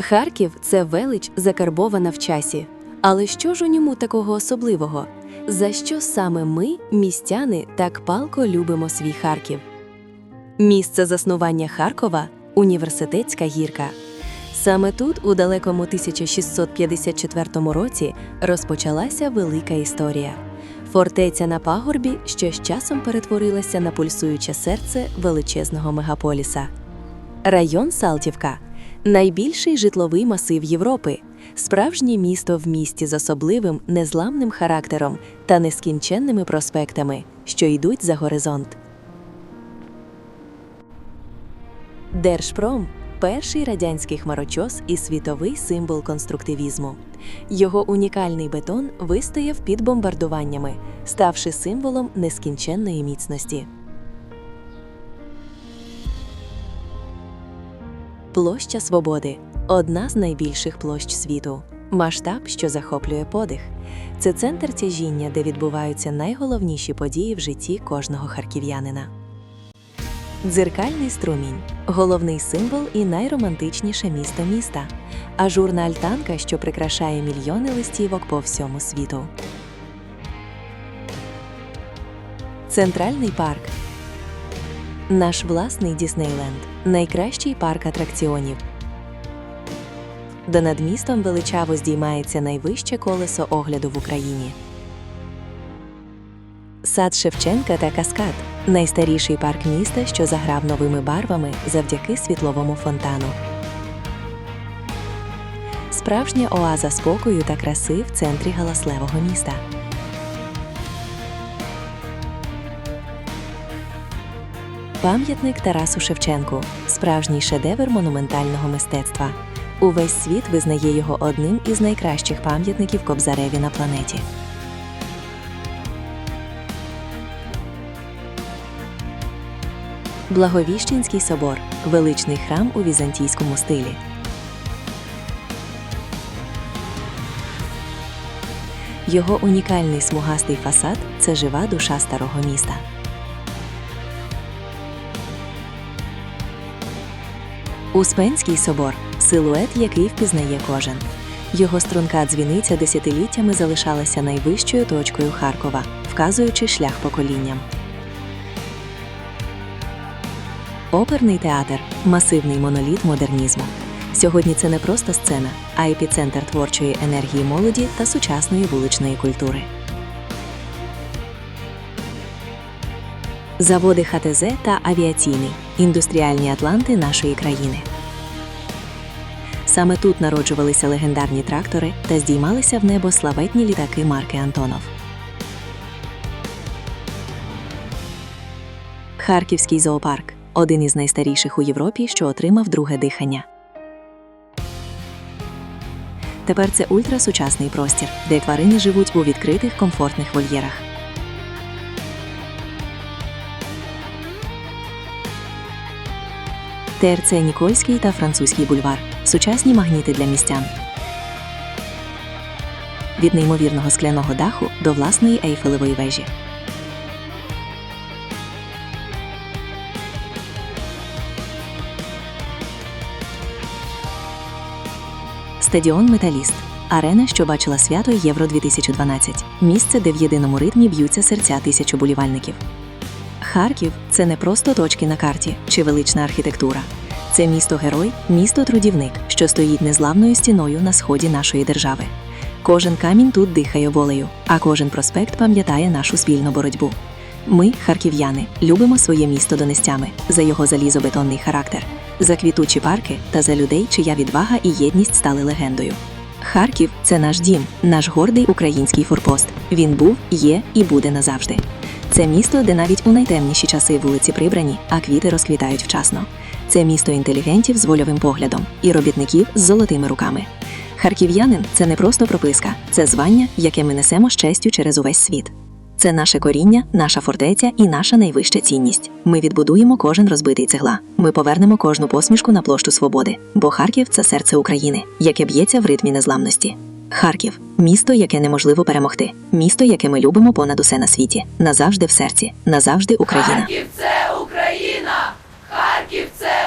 Харків це велич, закарбована в часі. Але що ж у ньому такого особливого? За що саме ми, містяни, так палко любимо свій Харків? Місце заснування Харкова університетська гірка. Саме тут, у далекому 1654 році, розпочалася велика історія. Фортеця на пагорбі, що з часом перетворилася на пульсуюче серце величезного мегаполіса. Район Салтівка найбільший житловий масив Європи, справжнє місто в місті з особливим незламним характером та нескінченними проспектами, що йдуть за горизонт. Держпром перший радянський хмарочос і світовий символ конструктивізму. Його унікальний бетон вистояв під бомбардуваннями, ставши символом нескінченної міцності. Площа Свободи одна з найбільших площ світу. Масштаб, що захоплює подих. Це центр тяжіння, де відбуваються найголовніші події в житті кожного харків'янина. Дзеркальний струмінь головний символ і найромантичніше місто міста. Ажурна альтанка, що прикрашає мільйони листівок по всьому світу. Центральний парк наш власний Діснейленд найкращий парк атракціонів, де над містом величаво здіймається найвище колесо огляду в Україні. Сад Шевченка та Каскад найстаріший парк міста, що заграв новими барвами завдяки світловому фонтану. Справжня оаза спокою та краси в центрі галасливого міста. Пам'ятник Тарасу Шевченку справжній шедевр монументального мистецтва. Увесь світ визнає його одним із найкращих пам'ятників Кобзареві на планеті. Благовіщенський собор величний храм у візантійському стилі. Його унікальний смугастий фасад це жива душа старого міста. Успенський собор силует, який впізнає кожен. Його струнка дзвіниця десятиліттями залишалася найвищою точкою Харкова, вказуючи шлях поколінням. Оперний театр масивний моноліт модернізму. Сьогодні це не просто сцена, а епіцентр творчої енергії молоді та сучасної вуличної культури. Заводи ХТЗ та авіаційний індустріальні атланти нашої країни. Саме тут народжувалися легендарні трактори та здіймалися в небо славетні літаки марки Антонов. Харківський зоопарк один із найстаріших у Європі, що отримав друге дихання. Тепер це ультрасучасний простір, де тварини живуть у відкритих комфортних вольєрах. ТРЦ Нікольський та Французький бульвар сучасні магніти для містян. Від неймовірного скляного даху до власної ейфелевої вежі. Стадіон Металіст. Арена, що бачила свято Євро 2012. Місце, де в єдиному ритмі б'ються серця тисяч уболівальників. Харків це не просто точки на карті чи велична архітектура. Це місто герой, місто трудівник, що стоїть незламною стіною на сході нашої держави. Кожен камінь тут дихає волею, а кожен проспект пам'ятає нашу спільну боротьбу. Ми, харків'яни, любимо своє місто донестями за його залізобетонний характер, за квітучі парки та за людей, чия відвага і єдність стали легендою. Харків це наш дім, наш гордий український форпост. Він був, є і буде назавжди. Це місто, де навіть у найтемніші часи вулиці прибрані, а квіти розквітають вчасно. Це місто інтелігентів з вольовим поглядом і робітників з золотими руками. Харків'янин це не просто прописка, це звання, яке ми несемо з честю через увесь світ. Це наше коріння, наша фортеця і наша найвища цінність. Ми відбудуємо кожен розбитий цегла. Ми повернемо кожну посмішку на площу свободи. Бо Харків це серце України, яке б'ється в ритмі незламності. Харків місто, яке неможливо перемогти, місто, яке ми любимо понад усе на світі, назавжди в серці, назавжди Україна. Харків це Україна! Харків це